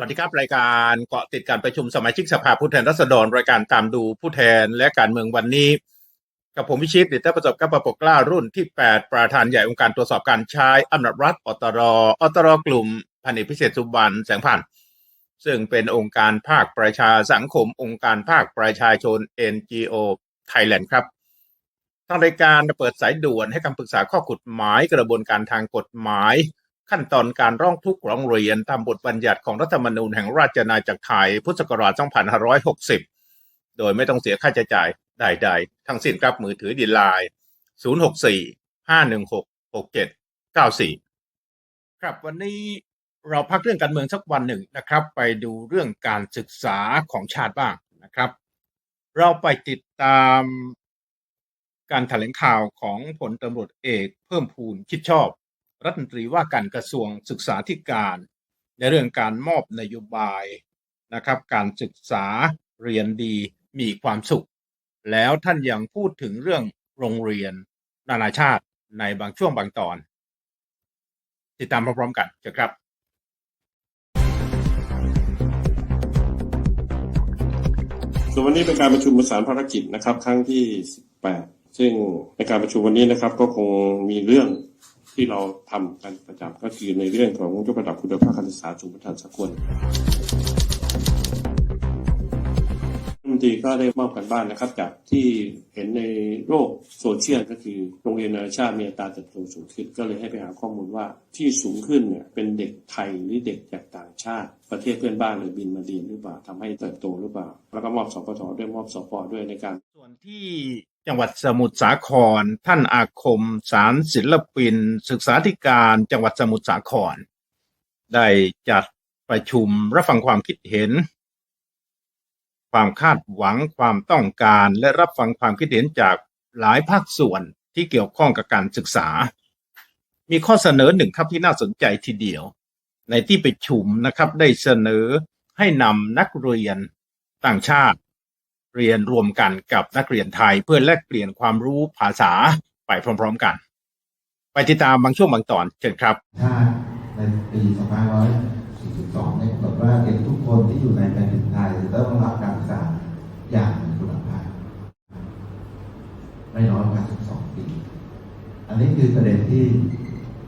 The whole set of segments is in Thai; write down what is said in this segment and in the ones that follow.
สวัสดีครับ รายการเกาะติดการประชุมสมาชิกสภาผู้แทนราษฎรรายการตามดูผู้แทนและการเมืองวันนี้ กับผมวิชิตดิตประสบกับประปกล้ารุ่นที่ 8 ประธานใหญ่องค์การตรวจสอบการใช้อำนาจรัฐอตรอตรกลุ่มพันเอกพิเศษสุวรรณแสงพันธ์ซึ่งเป็นองค์การภาคประชาสังคม องค์การภาคประชาชน NGO Thailand ครับทางรายการเปิดสายด่วนให้คำปรึกษาข้อกฎหมายกระบวนการทางกฎหมาย ขั้นตอนการร้องทุกข์ร้องเรียนตามบทบัญญัติของรัฐธรรมนูญแห่งราชอาณาจักรไทยพุทธศักราช 2560 โดยไม่ต้องเสียค่าใช้จ่ายใดๆ ทั้งสิ้นครับมือถือดีไลน์ 064 516 6794 ครับวันนี้เราพักเรื่องการเมืองสักวันหนึ่งนะครับ ไปดูเรื่องการศึกษาของชาติบ้างนะครับ เราไปติดตามการแถลงข่าวของผลตำรวจเอกเพิ่มพูนคิดชอบ รัฐมนตรีว่าการกระทรวงศึกษาธิการ ในเรื่องการมอบนโยบายนะครับการศึกษาเรียนดีมีความสุข แล้วท่านยังพูดถึงเรื่องโรงเรียนนานาชาติในบางช่วงบางตอน ติดตามพร้อมๆกันเชิญครับส่วนวันนี้เป็นการประชุมประสานภารกิจนะครับ ครั้งที่ 18 ซึ่งในการประชุมวันนี้นะครับ ก็คงมีเรื่อง ที่เราทำกันประจำก็คือในเรื่องของยกระดับคุณภาพการศึกษาสู่มาตรฐานสากลรัฐมนตรีก็ได้มอบกันบ้านนะครับ จากที่เห็นในโลกโซเชียลก็คือโรงเรียนนานาชาติมีอัตราเติบโตสูงขึ้น ก็เลยให้ไปหาข้อมูลว่าที่สูงขึ้นเนี่ยเป็นเด็กไทยหรือเด็กจากต่างชาติ ประเทศเพื่อนบ้านหรือบินมาเรียนหรือเปล่าทำให้เติบโตหรือเปล่า แล้วก็มอบสปทด้วยมอบสปด้วยในการส่วนที่ จังหวัดสมุทรสาคร ท่านอาคม สารศิลปิน ศึกษาธิการ จังหวัดสมุทรสาคร ได้จัดประชุมรับฟังความคิดเห็น ความคาดหวังความต้องการและรับฟังความคิดเห็นจากหลายภาคส่วนที่เกี่ยวข้องกับการศึกษา มีข้อเสนอหนึ่งครับที่น่าสนใจทีเดียว ในที่ประชุมนะครับได้เสนอให้นำนักเรียนต่างชาติ เรียนรวมกันกับนักเรียนไทย เพื่อแลกเปลี่ยนความรู้ภาษาไปพร้อมๆกัน ไปติดตามบางช่วงบางตอนเชิญครับชาในปี2542เนี่ยกำหนดว่าเด็กทุกคนที่อยู่ในแผ่นดินไทยจะต้องรับการศึกษาอย่างมีคุณภาพไม่น้อยกว่า12 ปี อันนี้คือประเด็นที่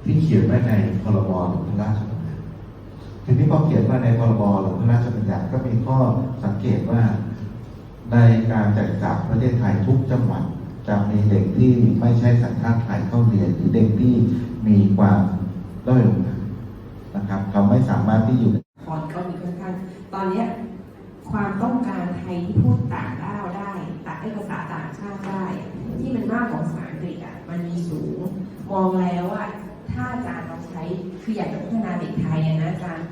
ที่เขียนไว้ในพรบหรือพระราชบัญญัติทีนี้พอเขียนมาในพรบหรือพระราชบัญญัติก็มีข้อสังเกตว่า ในการจัดการประเทศไทยทุกจังหวัดจะมีเด็กที่ไม่ใช่สัญชาติไทยเข้าเรียนหรือเด็กที่มีความด้อยโอกาสนะครับเขาไม่สามารถที่อยู่คอนก็มีค่อนข้างตอนนี้ความต้องการไทยที่พูดต่างด้าวได้ต่างให้ภาษาต่างชาติได้ ที่มันมากกว่าภาษาอังกฤษอะมันมีสูงมองแล้วอะถ้าอาจารย์ลองใช้คืออยากจะพัฒนาเด็กไทยนะอาจารย์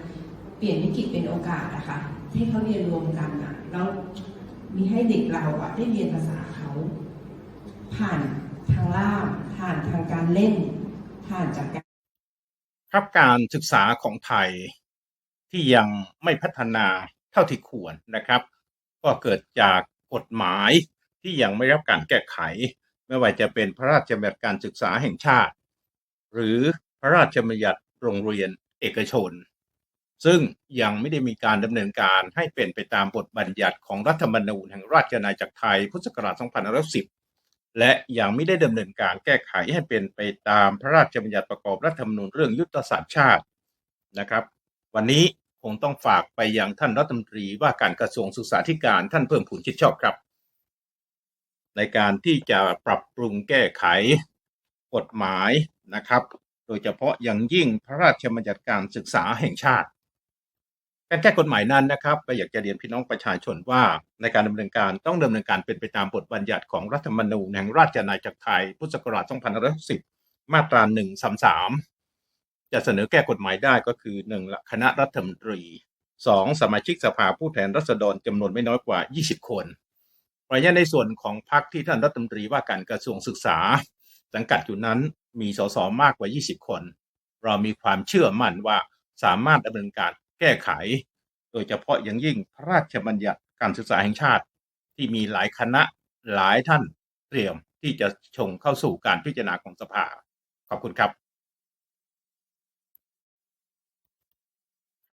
เปลี่ยนวิกฤตเป็นโอกาสอะค่ะให้เขาเรียนรวมกันอะแล้ว มีให้เด็กเราอะได้เรียนภาษาเขา ผ่านทางล่ามผ่านทางการเล่น ผ่านจากการครับการศึกษาของไทยที่ยังไม่พัฒนาเท่าที่ควรนะครับ ก็เกิดจากกฎหมายที่ยังไม่รับการแก้ไข ไม่ว่าจะเป็นพระราชบัญญัติการศึกษาแห่งชาติ หรือพระราชบัญญัติโรงเรียนเอกชน ซึ่งยังไม่ได้มีการดำเนินการให้เป็นไปตามบทบัญญัติของรัฐธรรมนูญแห่งราชอาณาจักรไทยพุทธศักราช2510 และยังไม่ได้ดำเนินการแก้ไขให้เป็นไปตามพระราชบัญญัติประกอบรัฐธรรมนูญเรื่องยุทธศาสตร์ชาตินะครับ วันนี้คงต้องฝากไปยังท่านรัฐมนตรีว่าการกระทรวงศึกษาธิการท่านเพิ่มพูนชิดชอบครับ ในการที่จะปรับปรุงแก้ไขกฎหมายนะครับ โดยเฉพาะอย่างยิ่งพระราชบัญญัติการศึกษาแห่งชาติ การแก้กฎหมายนั้นนะครับก็อยากจะเรียนพี่น้องประชาชนว่าในการดำเนินการต้องดำเนินการเป็นไปตามบทบัญญัติของรัฐธรรมนูญแห่งราชอาณาจักรไทยพุทธศักราช2510มาตรา133 จะเสนอแก้กฎหมายได้ก็คือ 1. ละคณะรัฐมนตรี 2. สมาชิกสภาผู้แทนราษฎรจำนวนไม่น้อยกว่า 20 คนเพราะฉะนั้นในส่วนของพรรคที่ท่านรัฐมนตรีว่าการกระทรวงศึกษา สังกัดอยู่นั้นมีสสมากกว่า 20 คน เรามีความเชื่อมั่นว่าสามารถดำเนินการ แก้ไข โดยเฉพาะอย่างยิ่งพระราชบัญญัติการศึกษาแห่งชาติ ที่มีหลายคณะหลายท่านเตรียมที่จะชงเข้าสู่การพิจารณาของสภา ขอบคุณครับ